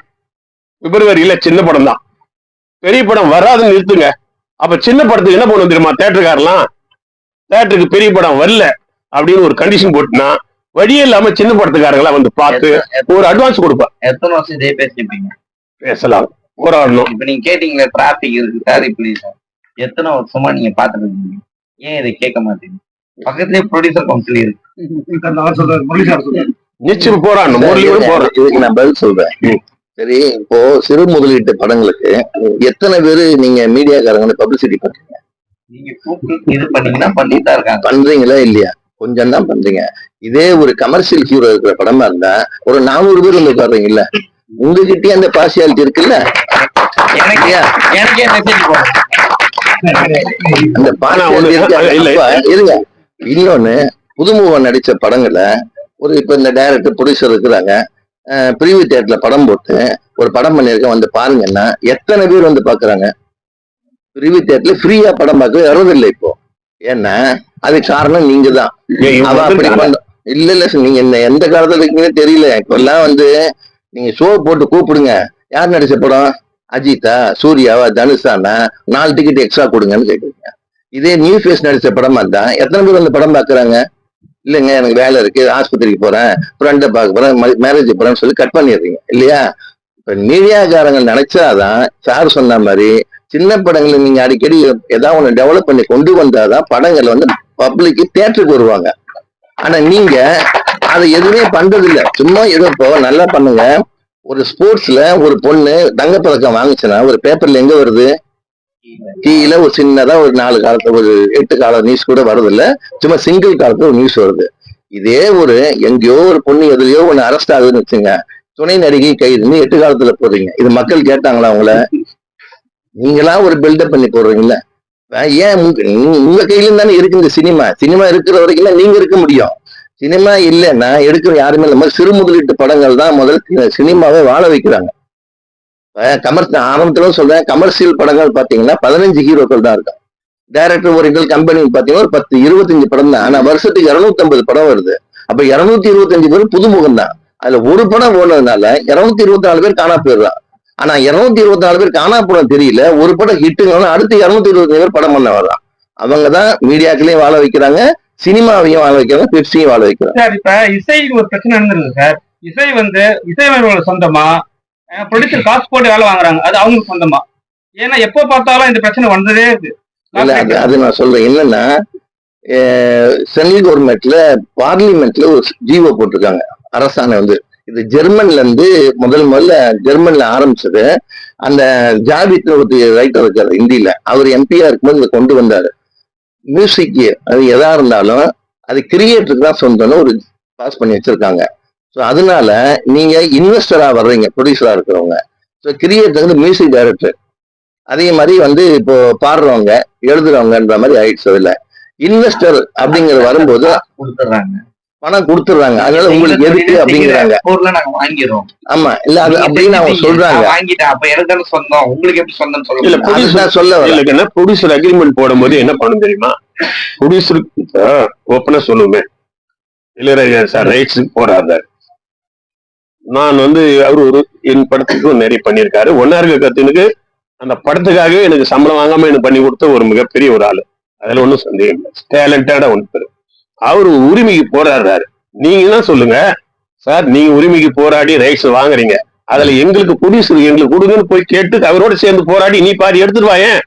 பிப்ரவரியில சின்ன படம் தான். பெரிய படம் வராதுன்னு நிறுத்துங்க. அப்ப சின்ன படத்துக்கு என்ன பண்ணுவோம் தெரியுமா? தேட்டருக்காரலாம் தேட்டருக்கு பெரிய படம் வரல அப்படின்னு ஒரு கண்டிஷன் போட்டுனா வழியே இல்லாம சின்ன படத்துக்காரங்களா வந்து பார்த்து ஒரு அட்வான்ஸ் கொடுப்பேன் எத்தனை வருஷம் இதே பேசிருப்பீங்க பேசலாம். போராடணும் இப்ப நீங்க கேட்டீங்களே டிராபிக் இருக்கு டிராபிக் போலீஸ் எத்தனை வருஷமா நீங்க பாத்துட்டு இருக்கீங்க? ஏன் இதை கேட்க மாட்டீங்க? பக்கத்துலயே ப்ரொடியூசர் கவுன்சில் இருக்கு. நிச்சயம் போராடணும் போராடணும் இதுக்கு நான் பதில் சொல்றேன். சரி இப்போ சிறு முதலீட்டு படங்களுக்கு எத்தனை பேரு நீங்க மீடியாக்காரங்க பப்ளிசிட்டி பண்றீங்க? நீங்க கூப்பிட்டு இது பண்ணீங்கன்னா பண்ணிட்டு தான் இருக்காங்க. பண்றீங்களா இல்லையா? கொஞ்சம் தான் பண்றீங்க. இதே ஒரு கமர்ஷியல் ஹீரோ இருக்கிற படமா இருந்தா ஒரு நானூறு பேர் வந்து உட்காடுறீங்கல்ல உங்ககிட்டயே அந்த பார்சியாலிட்டி இருக்குல்ல? அந்த. இருங்க. இன்னொன்னு புதுமுகம் நடிச்ச படங்கள்ல ஒரு இப்ப இந்த டைரக்டர் ப்ரொடியூசர் இருக்கிறாங்க. ப்ரீவியூ தியேட்டர்ல படம் போட்டு ஒரு படம் பண்ணியிருக்கேன். வந்து பாருங்கன்னா எத்தனை பேர் வந்து பாக்குறாங்க? ப்ரீவியூ தியேட்டர்ல ஃப்ரீயா படம் பார்க்க வர்றதில்லை இப்போ. ஏன்னா அதுக்கு காரணம் நீங்க தான் அவ அப்படி இல்ல இல்ல நீங்க என்ன எந்த காலத்துல இருக்கீங்கன்னு தெரியல. இப்பெல்லாம் வந்து நீங்க ஷோ போட்டு கூப்பிடுங்க. யார் நடிச்ச படம்? அஜித்தா சூர்யாவா தனுஷானா? நாலு டிக்கெட் எக்ஸ்ட்ரா கொடுங்கன்னு கேக்குறீங்க இதே நியூ ஃபேஸ் நடிச்ச படமா இருந்தா எத்தனை பேர் வந்து படம் பாக்குறாங்க? இல்லைங்க எனக்கு வேலை இருக்கு. ஆஸ்பத்திரிக்கு போறேன். ஃப்ரெண்டை பார்க்க போறேன். மேரேஜ் போறேன்னு சொல்லி கட் பண்ணிடுறீங்க. இல்லையா? இப்ப மீடியாக்காரங்க நினைச்சாதான் சார் சொன்ன மாதிரி சின்ன படங்களை நீங்க அடிக்கடி ஏதாவது ஒண்ணு டெவலப் பண்ணி கொண்டு வந்தாதான் படங்கள் வந்து பப்ளிக் தேட்டருக்கு வருவாங்க. ஆனா நீங்க அதை எதுவுமே பண்றது இல்ல சும்மா ஏதோ இப்போ நல்லா பண்ணுங்க. ஒரு ஸ்போர்ட்ஸ்ல ஒரு பொண்ணு தங்கப்பதக்கம் வாங்குச்சுன்னா ஒரு பேப்பர்ல எங்க வருது? கீழே ஒரு சின்னதா ஒரு நாலு காலத்துல ஒரு எட்டு கால நியூஸ் கூட வருது இல்ல சும்மா சிங்கிள் காலத்துல ஒரு நியூஸ் வருது. இதே ஒரு எங்கேயோ ஒரு பொண்ணு எதுலயோ ஒண்ணு அரெஸ்ட் ஆகுதுன்னு வச்சுங்க. துணை நடிகை கைதுன்னு எட்டு காலத்துல போடுறீங்க இது மக்கள் கேட்டாங்களா அவங்கள நீங்களா ஒரு பில்டப் பண்ணி போடுறீங்களா ஏன் உங்க கையில தானே இருக்கு இந்த சினிமா. சினிமா இருக்கிற வரைக்கும் தான் நீங்க இருக்க முடியும். சினிமா இல்லைன்னா எடுக்கிற யாருமே இல்லாம சிறு முதலீட்டு படங்கள் தான் முதல் சினிமாவை வாழ வைக்கிறாங்க. கமர்ஸ் ஆரம்பத்துல சொல்றேன் கமர்ஷியல் படங்கள் பாத்தீங்கன்னா பதினஞ்சு ஹீரோக்கள் தான் இருக்கும். டைரக்டர் ஓரியன்டல் கம்பெனி பாத்தீங்கன்னா ஒரு பத்து இருபத்தஞ்சு படம் தான். ஆனா வருஷத்துக்கு இருநூத்தி ஐம்பது படம் வருது. அப்ப இருநூத்தி இருபத்தஞ்சு பேர் புதுமுகம் தான். அதுல ஒரு படம் ஓடுனதுனால இருநூத்தி இருபத்தி நாலு பேர் காணா போயிடுறான். ஆனா இருநூத்தி இருபத்தி நாலு பேர் காணா போன தெரியல. ஒரு படம் ஹிட்டுங்கன்னா அடுத்து இருநூத்தி இருபத்தஞ்சு பேர் படம் பண்ண வர்றான் அவங்க தான் மீடியாக்களையும் வாழ வைக்கிறாங்க சினிமாவையும் வாழ வைக்கிறாங்க பெப்சியும் வாழ வைக்கிறாங்க. சார் இப்ப இசைக்கு ஒரு பிரச்சனை நடந்திருக்கு சார். இசை வந்து இசையமைப்பாளர்களோட சொந்தமா? ப்ரொடியூசர் காசு போட்டு வேலை வாங்குறாங்க. அது அவங்களுக்கு சொந்தமா? ஏன்னா எப்போ பார்த்தாலும் இந்த பிரச்சனை வந்ததே இருக்கு இல்ல அது அது நான் சொல்றேன். என்னன்னா சென்ட்ரல் கவர்மெண்ட்ல பார்லிமெண்ட்ல ஒரு ஜீவோ போட்டிருக்காங்க. அரசாணை வந்து. இது ஜெர்மன்ல இருந்து முதல் முதல்ல ஜெர்மன்ல ஆரம்பிச்சது. அந்த ஜாவித் ஒரு ரைட்டர் இருக்காரு ஹிந்தியில. அவர் எம்பியா இருக்கும்போது இதை கொண்டு வந்தாரு. மியூசிக் அது எதா இருந்தாலும் அது கிரியேட்டருக்கு தான் சொந்தம்னு ஒரு பாஸ் பண்ணி வச்சிருக்காங்க. ஸோ அதனால நீங்க இன்வெஸ்டரா வர்றீங்க ப்ரொடியூசரா இருக்கிறவங்க. ஸோ கிரியேட்டர் வந்து மியூசிக் டைரக்டர் அதே மாதிரி வந்து இப்போ பாடுறவங்க எழுதுறவங்கன்ற மாதிரி ஆயிடுச்சு அதில். இன்வெஸ்டர் அப்படிங்கிற வரும்போது கொடுத்துட்றாங்க. பணம் கொடுத்துடுறாங்க. அதனால உங்களுக்கு எதுக்கு அப்படிங்கிறாங்க. பொருளை நாங்க வாங்கிடுறோம். ஆமா இல்ல அது அப்படின்னு அவங்க. சொல்றாங்க. வாங்கிட்டேன் அப்ப எனக்கு தானே சொந்தம். உங்களுக்கு எப்படி சொந்தம் இல்ல சொல்லுங்க ப்ரொடியூசர் சொல்ல வரேன். இல்ல என்ன ப்ரொடியூசர் அக்ரிமெண்ட் போடும்போது என்ன பண்ணும் தெரியுமா? ப்ரொடியூசருக்கு ஓப்பனா சொல்லுமே இளையராஜா சார் ரைட்ஸ் போறாரு நான் வந்து அவர் ஒரு என் படத்துக்கும் நிறைய பண்ணியிருக்காரு. ஒன்னா இருக்க கத்துனுக்கு அந்த படத்துக்காகவே எனக்கு சம்பளம் வாங்காம எனக்கு பண்ணி கொடுத்த ஒரு மிகப்பெரிய ஒரு ஆளு. அதுல ஒன்றும் சந்தேகம் இல்லை. டேலண்டடா ஒன்று அவரு உரிமைக்கு போராடுறாரு. நீங்க தான் சொல்லுங்க. சார் நீங்க உரிமைக்கு போராடி ரைட்ஸ் வாங்குறீங்க. அதுல எங்களுக்கு குடிசு எங்களுக்கு கொடுங்கன்னு போய் கேட்டு அவரோட சேர்ந்து போராடி நீ பாதி எடுத்துட்டு வாயேன்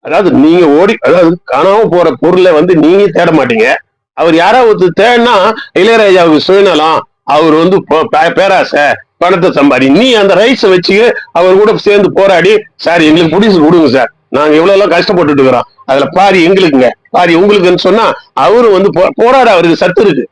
அதாவது நீங்க ஓடி அதாவது காணாம போற பொருளை வந்து நீங்க தேட மாட்டீங்க. அவர் யாராவது தேடினா இளையராஜாவுக்கு சுயநலம். அவர் வந்து ப- பேராசை பணத்தை சம்பாதி. நீ அந்த ரைட்ஸை வச்சு அவர் கூட சேர்ந்து போராடி சார் எங்களுக்கு ப்ரொடியூசர் கொடுங்க சார். நாங்க எவ்வளவு எல்லாம் கஷ்டப்பட்டுட்டு இருக்கிறோம். அதுல பாதி எங்களுக்குங்க. பாதி உங்களுக்குன்னு சொன்னா அவரும் வந்து போ- போராட அவருக்கு சத்து இருக்கு.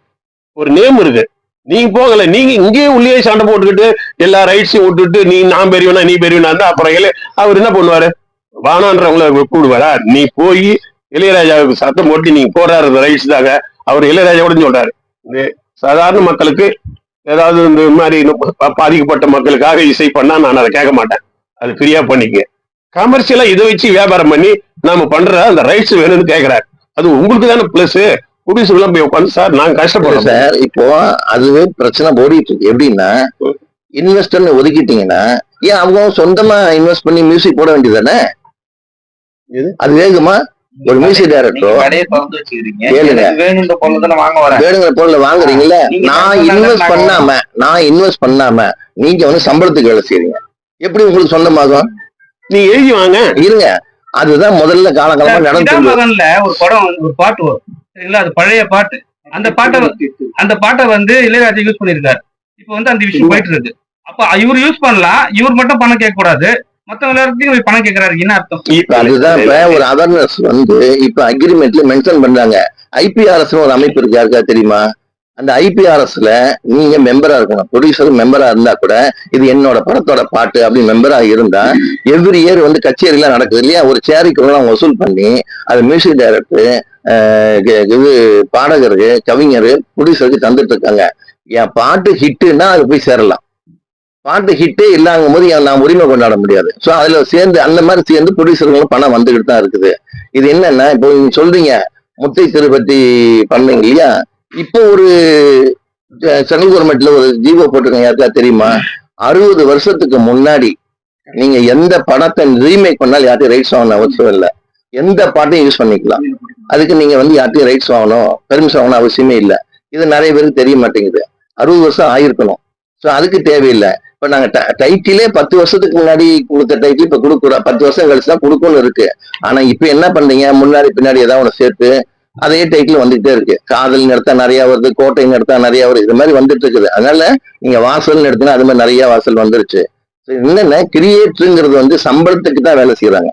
ஒரு நேம் இருக்கு. நீங்க போகல நீங்க இங்கேயே உள்ளே சண்டை போட்டுக்கிட்டு எல்லா ரைட்ஸையும் விட்டுட்டு நீ நான் பெரியவனா நீ பெரியவனா இருந்தா அப்புறம் இல்ல அவர் என்ன பண்ணுவாரு? வானான்றவங்கள கூடுவாரா? நீ போய் இளையராஜாவுக்கு சத்தம் போட்டு நீங்க போராடுறது ரைட்ஸ் தாங்க. அவர் இளையராஜாவோட சொல்றாரு. இந்த சாதாரண மக்களுக்கு ஏதாவது இந்த மாதிரி பாதிக்கப்பட்ட மக்களுக்காக இசை பண்ணா நான் அதை கேட்க மாட்டேன். அது ஃப்ரீயா பண்ணிக்க கமர்ஷியலா இதை வச்சு வியாபாரம் பண்ணி நாம பண்ற அந்த ரைட்ஸ் வேணும்னு கேக்குறாரு அது உங்களுக்கு தானே பிளஸ் எல்லாம் போய் உட்காந்து சார் நாங்க கஷ்டப்படுறோம். சார் இப்போ அதுவே பிரச்சனை ஓடிட்டு இருக்கு. எப்படின்னா இன்வெஸ்டர்னு ஒதுக்கிட்டீங்கன்னா ஏன் அவங்க சொந்தமா இன்வெஸ்ட் பண்ணி மியூசிக் போட வேண்டியதானே? அது வேகுமா? ஒரு மியூசிக் டைரக்டரோ கேளுங்க. வேணுங்கிற பொருளை வாங்குறீங்கல்ல? நான் இன்வெஸ்ட் பண்ணாம நான் இன்வெஸ்ட் பண்ணாம நீங்க வந்து சம்பளத்துக்கு வேலை செய்றீங்க. எப்படி உங்களுக்கு சொந்தமாகும்? நீங்க எழுதி வாங்க. இருங்க. அதுதான் முதல்ல காலகாலமா நடந்து ஒரு படம் ஒரு பாட்டு வரும். சரிங்களா? அது பழைய பாட்டு. அந்த பாட்டை அந்த பாட்டை வந்து இளையராஜா யூஸ் பண்ணிருக்காரு இப்போ வந்து அந்த விஷயம் போயிட்டு இருக்கு. அப்ப இவர் யூஸ் பண்ணலாம் இவர் மட்டும் பணம் கேட்க கூடாது மத்தவங்க பணம் கேட்கறாரு. என்ன அர்த்தம்? இப்ப அதுதான் இப்ப ஒரு அவேர்னஸ் வந்து இப்ப அக்ரிமெண்ட்ல மென்ஷன் பண்றாங்க. ஐபிஆர்எஸ் ஒரு அமைப்பு இருக்கு. யாருக்கா தெரியுமா? அந்த ஐபிஆர்எஸ்ல நீங்க மெம்பரா இருக்கணும். ப்ரொடியூசர் மெம்பரா இருந்தா கூட இது என்னோட படத்தோட பாட்டு அப்படின்னு மெம்பரா இருந்தா எவ்ரி இயர் வந்து கச்சேரி நடக்குது இல்லையா? ஒரு சேரிக்கு அவங்க வசூல் பண்ணி அது மியூசிக் டைரக்டர் இது பாடகருக்கு கவிஞர் ப்ரொடியூசருக்கு தந்துட்டு இருக்காங்க. என் பாட்டு ஹிட்டுன்னா அது போய் சேரலாம். பாட்டு ஹிட்டே இல்லாங்கும் போது நான் உரிமை கொண்டாட முடியாது. ஸோ அதுல சேர்ந்து அந்த மாதிரி சேர்ந்து ப்ரொடியூசர்களும் பணம் வந்துகிட்டு தான் இருக்குது. இது என்னன்னா இப்போ நீங்க சொல்றீங்க முத்தை திருப்பதி பண்ணீங்க இல்லையா? இப்போ ஒரு சென்ட்ரல் கவர்மெண்ட்ல ஒரு ஜீவோ போட்டிருக்கோம் யாருக்கா தெரியுமா? அறுபது வருஷத்துக்கு முன்னாடி நீங்க எந்த படத்தை ரீமேக் பண்ணாலும் யார்ட்டையும் ரைட்ஸ் வாங்கணும் அவசியம் இல்லை. எந்த பாட்டையும் யூஸ் பண்ணிக்கலாம். அதுக்கு நீங்க வந்து யார்ட்டையும் ரைட்ஸ் வாங்கணும் பெர்மிஷன் வாங்கணும் அவசியமே இல்லை. இது நிறைய பேருக்கு தெரிய மாட்டேங்குது. அறுபது வருஷம் ஆயிருக்கணும். ஸோ அதுக்கு தேவையில்லை. இப்போ நாங்கள் டைட்டிலே பத்து வருஷத்துக்கு முன்னாடி கொடுத்த டைட்டில் இப்போ கொடுக்குறோம் பத்து வருஷம் கழிச்சு தான் கொடுக்கணும்னு இருக்கு. ஆனால் இப்போ என்ன பண்ணுறீங்க முன்னாடி பின்னாடி ஏதாவது ஒன்று சேர்த்து அதே டைட்டில் வந்துகிட்டே இருக்கு. காதல் நடத்தா நிறைய வருது கோட்டை நடத்தா நிறைய வருது. இது மாதிரி வந்துட்டு இருக்குது. அதனால நீங்க வாசல்னு எடுத்தீங்கன்னா அது மாதிரி நிறைய வாசல் வந்துருச்சு. என்னன்னா? கிரியேட்டருங்கிறது வந்து சம்பளத்துக்கு தான் வேலை செய்யறாங்க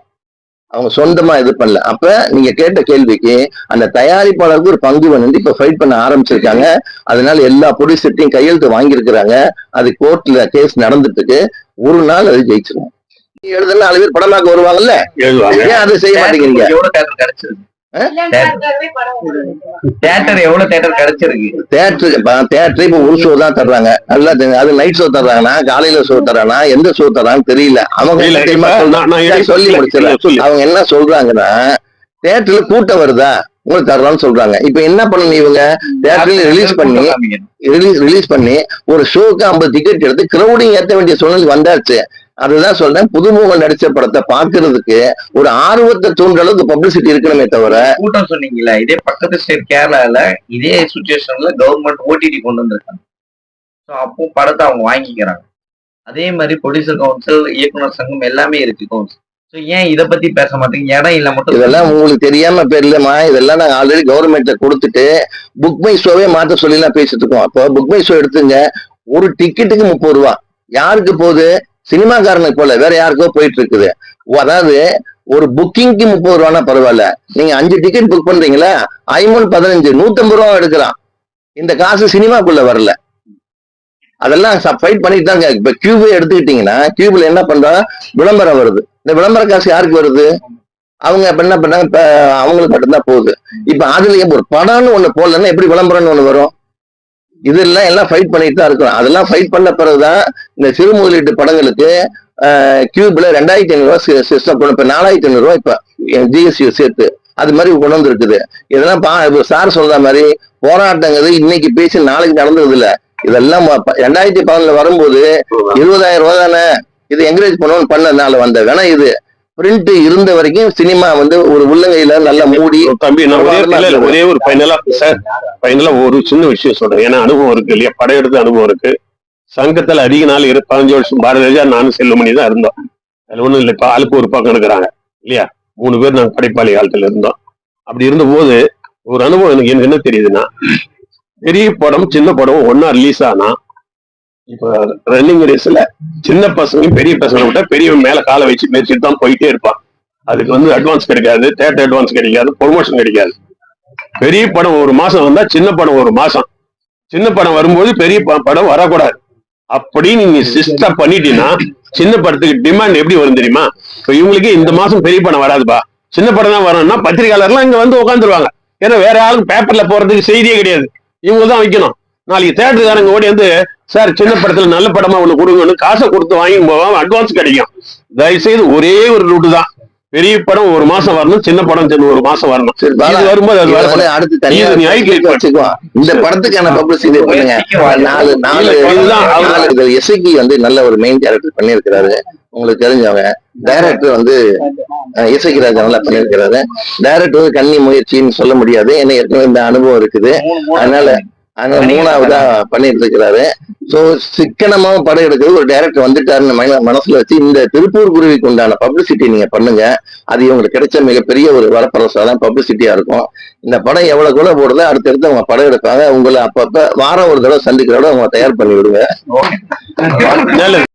அவங்க சொந்தமா இது பண்ணல. அப்ப நீங்க கேட்ட கேள்விக்கு அந்த தயாரிப்பாளருக்கு ஒரு பங்கு வந்து இப்ப ஃபைட் பண்ண ஆரம்பிச்சிருக்காங்க. அதனால எல்லா ப்ரொடியூசர்ட்டையும் கையெழுத்து வாங்கியிருக்கிறாங்க. அது கோர்ட்ல கேஸ் நடந்துட்டு ஒரு நாள் அது ஜெயிச்சிரும். எழுதுனா பேர் படமாக்க வருவாங்கல்ல? ஏன் அதை செய்ய மாட்டேங்கிறீங்க? எவ்வளவு கிடைச்சிருக்கு? தேட்டர் எவ்வளவு தேட்டர் கிடைச்சிருக்கு? தேட்டரு தேட்டர் இப்ப ஒரு ஷோ தான் தர்றாங்க. நல்லா. அது நைட் ஷோ தர்றாங்கன்னா காலையில ஷோ தர்றானா எந்த ஷோ தர்றான்னு தெரியல. அவங்க சொல்லி அவங்க என்ன சொல்றாங்கன்னா தேட்டர்ல கூட்டம் வருதா? உங்களுக்கு தர்றோம்னு சொல்றாங்க. இப்ப என்ன பண்ணணும் இவங்க? தேட்டர்ல ரிலீஸ் பண்ணி ரிலீஸ் ரிலீஸ் பண்ணி ஒரு ஷோக்கு ஐம்பது டிக்கெட் எடுத்து கிரௌடிங் ஏத்த வேண்டிய சூழ்நிலை வந்தாச்சு. அதுதான் சொல்றேன். புதுமுகம் நடிச்ச படத்தை பாக்குறதுக்கு ஒரு ஆர்வத்தை தூண்டுற அளவுக்கு பப்ளிசிட்டி இருக்கணுமே தவிர கூட்டம் சொன்னீங்கல்ல இதே பக்கத்து ஸ்டேட் கேரளால இதே சுச்சுவேஷன்ல கவர்மெண்ட் ஓடிடி கொண்டு வந்திருக்காங்க. ஸோ அப்போ படத்தை அவங்க வாங்கிக்கிறாங்க. அதே மாதிரி ப்ரொடியூசர் கவுன்சில் இயக்குனர் சங்கம் எல்லாமே இருக்கு கவுன்சில் ஏன் இத பத்தி பேச மாட்டீங்க? இடம் இல்ல மட்டும் இதெல்லாம் உங்களுக்கு தெரியாம பேர்லமா இதெல்லாம் நாங்க ஆல்ரெடி கவர்மெண்ட்ல கொடுத்துட்டு புக் மை ஷோவே மாத்த சொல்லி எல்லாம் பேசிட்டு இருக்கோம். அப்போ புக் மை ஷோ எடுத்துங்க. ஒரு டிக்கெட்டுக்கு முப்பது ரூபா. யாருக்கு போகுது? சினிமாக்காரனுக்கு போல வேற யாருக்கோ போயிட்டு இருக்குது அதாவது ஒரு புக்கிங்க்கு முப்பது ரூபானா பரவாயில்ல. நீங்க அஞ்சு டிக்கெட் புக் பண்றீங்களா ஐமூணு பதினஞ்சு நூத்தம்பது ரூபா எடுக்கலாம். இந்த காசு சினிமாக்குள்ள வரல. அதெல்லாம் ஃபைட் பண்ணிட்டு தாங்க. இப்ப கியூபை எடுத்துக்கிட்டீங்கன்னா கியூப்ல என்ன பண்றா? விளம்பரம் வருது. இந்த விளம்பர காசு யாருக்கு வருது? அவங்க இப்ப என்ன பண்ணாங்க இப்ப அவங்களுக்கு மட்டும்தான் போகுது. இப்ப அதுல ஒரு படம்னு ஒண்ணு போடலன்னா எப்படி விளம்பரம்னு ஒண்ணு வரும்? இதெல்லாம் எல்லாம் ஃபைட் பண்ணிட்டு தான் இருக்கிறோம். அதெல்லாம் ஃபைட் பண்ண பிறகுதான் இந்த சிறு முதலீட்டு படங்களுக்கு கியூப்ல ரெண்டாயிரத்தி ஐநூறு ரூபாய் சிஸ்டம் கொண்டு இப்ப நாலாயிரத்தி ஐநூறு ரூபாய் இப்ப ஜிஎஸ்டி சேர்த்து அது மாதிரி கொண்டு வந்திருக்குது இதெல்லாம் பா சார் சொல்ற மாதிரி போராட்டங்கிறது இன்னைக்கு பேசி நாளைக்கு நடந்தது இல்ல இதெல்லாம் ரெண்டாயிரத்தி பதினொன்னுல வரும்போது இருபதாயிரம் ரூபாய் தானே இது என்கரேஜ் பண்ணணும்னு பண்ணதுனால வந்த வேணா இது பிரிண்ட் இருந்த வரைக்கும் சினிமா வந்து ஒரு உள்ளங்கையில நல்லா மூடி தம்பி ஒரே ஒரே ஒரு ஃபைனலா சார் ஃபைனலா ஒரு சின்ன விஷயம் சொல்றேன். ஏன்னா அனுபவம் இருக்கு இல்லையா? படம் எடுத்த அனுபவம் இருக்கு. சங்கத்துல அதிக நாள் இரு பதினஞ்சு வருஷம் பாரதிராஜா நானும் செல்லுமணி தான் இருந்தோம். அதுல ஒண்ணும் இல்லை இப்ப ஆளுக்கு ஒரு பக்கம் எடுக்கிறாங்க இல்லையா? மூணு பேர் நாங்க படைப்பாளி காலத்துல இருந்தோம். அப்படி இருந்தபோது ஒரு அனுபவம் எனக்கு எனக்கு என்ன தெரியுதுன்னா பெரிய படம் சின்ன படம் ஒன்னா ரிலீஸ் ஆனா இப்ப ரன்னிங் ரேஸ்ல சின்ன பசங்க பெரிய பசங்களை விட்டா பெரியவன் மேல காலை வச்சு மேய்ச்சிட்டு தான் போயிட்டே இருப்பான். அதுக்கு வந்து அட்வான்ஸ் கிடைக்காது தேட்டர் அட்வான்ஸ் கிடைக்காது ப்ரொமோஷன் கிடைக்காது. பெரிய படம் ஒரு மாசம் வந்தா சின்ன படம் ஒரு மாசம். சின்ன படம் வரும்போது பெரிய ப- படம் வரக்கூடாது. அப்படி நீங்க சிஸ்டம் பண்ணிட்டீங்கன்னா சின்ன படத்துக்கு டிமாண்ட் எப்படி வரும் தெரியுமா? இப்போ இவங்களுக்கு இந்த மாசம் பெரிய படம் வராதுப்பா. சின்ன படம் தான் வரணும்னா பத்திரிகையாளர்லாம் இங்க வந்து உட்காந்துருவாங்க ஏன்னா வேற யாரும் பேப்பர்ல போறதுக்கு செய்தியே கிடையாது. இவங்க தான் வைக்கணும். நாளைக்கு தேட்டருக்காரங்க ஓடி வந்து சார் சின்ன படத்துல நல்ல படமா ஒண்ணு கொடுங்கன்னு காசை கொடுத்து வாங்கி போவான் அட்வான்ஸ் கிடைக்கும். தயவு செய்து ஒரே ஒரு ரூட்டு தான். பெரிய படம் ஒரு மாசம் வரணும் சின்ன படம் சின்ன ஒரு மாசம் வரணும். இது வரும்போது அது அடுத்து தனியா இந்த படத்துக்கான பப்ளிசிட்டி பண்ணுங்க. நாலு நாலு இதுதான் எஸ்ஐக்கு வந்து நல்ல ஒரு மெயின் கேரக்டர் பண்ணியிருக்கிறாரு. உங்களுக்கு தெரிஞ்சவங்க. டைரக்டர் வந்து இசைக்கு ராஜா நல்லா பண்ணியிருக்கிறாரு. டைரக்டர் வந்து கன்னி முயற்சின்னு சொல்ல முடியாது. ஏன்னா ஏற்கனவே இந்த அனுபவம் இருக்குது. அதனால அதனால மூணாவதா பண்ணிட்டு இருக்கிறாரு சோ சிக்கனமாவும் படம் எடுக்கிறது ஒரு டைரக்டர் வந்துட்டாருன்னு மன- மனசுல வச்சு இந்த திருப்பூர் குருவிக்கு உண்டான பப்ளிசிட்டி நீங்க பண்ணுங்க. அது இவங்களுக்கு கிடைச்ச மிகப்பெரிய ஒரு வரப்பிரசாதம். பப்ளிசிட்டியா இருக்கும். இந்த படம் எவ்வளவு கூட போடுதோ அடுத்தடுத்து அவங்க படம் எடுப்பாங்க. உங்களை அப்பப்ப வாரம் ஒரு தடவை சந்திக்கிறோட அவங்க தயார் பண்ணி விடுங்க